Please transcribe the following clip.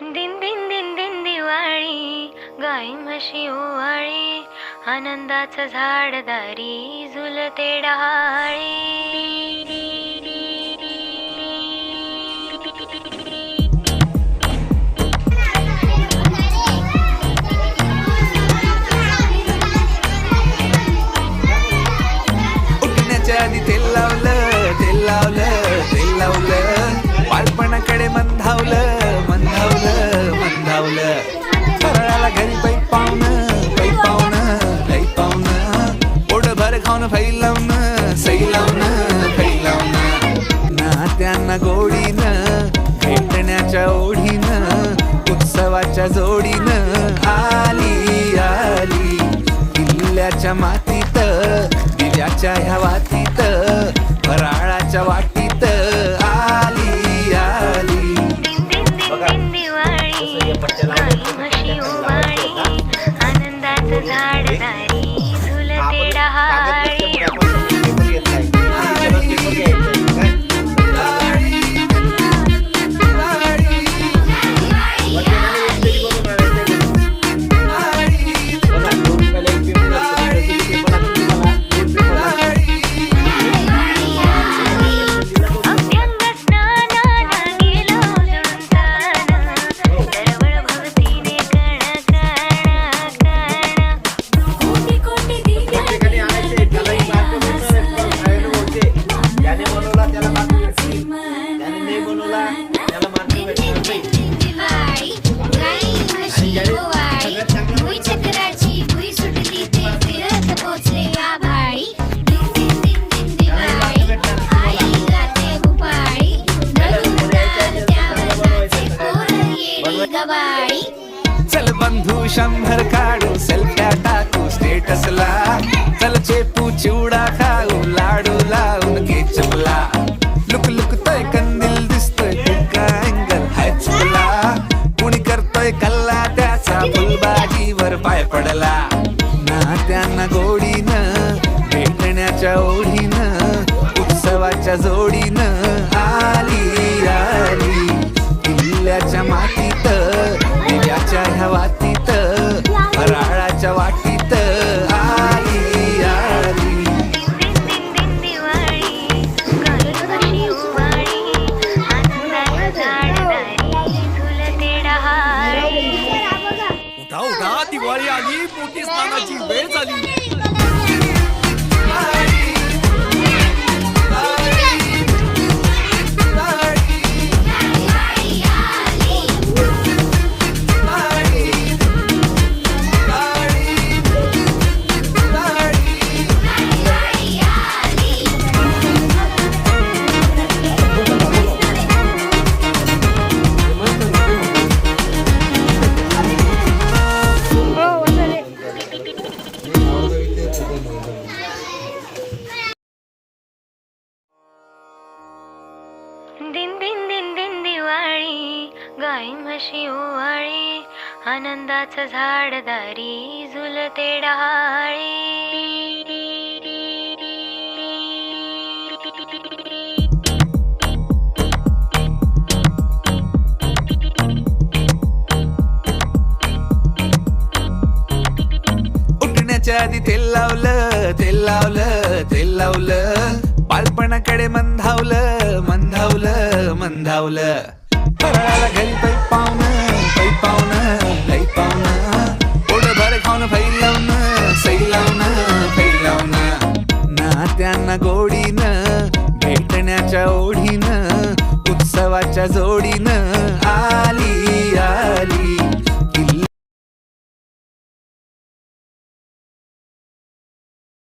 दिन दिन दिन दिन दिवाळी गाई म्हशी ओवाळी आनंदाचं झाड दारी झुलते डहाळी. उठण्याच्या आधी तेल लावलं तेल लावलं तेल लावलं. बालपणाकडे मंदा गोडीनं भेटण्याच्या ओढीनं उत्सवाच्या जोडीनं. आली आली किल्ल्याच्या मातीत दिव्याच्या ह्या वातीत फराळाच्या वाटीत. आली आली. ओवाळी आनंदाचं झाड चल बंधू शंभर काढू सेल्फ्या टाकू स्टेटसला चल चेपू चिवडा खाऊ लाडू लावून घे चपला लुक लुक तोय कंदील दिसतोय का अँगल हाय चुकला. कुणी करतोय कल्ला त्याचा फुलबाजीवर पाय पडला. नात्यांना गोडीनं भेटण्याच्या ओढीनं उत्सवाच्या जोडीनं दिवाळी आली मोठी स्नानाची वेळ झाली. दिन दिन दिन दिन दिवाळी गाई म्हशी ओवाळी आनंदाचं झाड दारी झुलते डहाळी. उठण्याच्या आधी तेल लावलं तेल लावलं तेल लावलं. बालपणाकडे मंधावलं मंधावलं मंधावलं फराळाला घरी पै पाहुणं पै पाहुणं लई पाहुणं. पोट भर खाऊन फै लावणं सई लावणं फै लावणं. नात्यांना गोडीनं भेटण्याच्या ओढीनं उत्सवाच्या जोडीनं आली आली.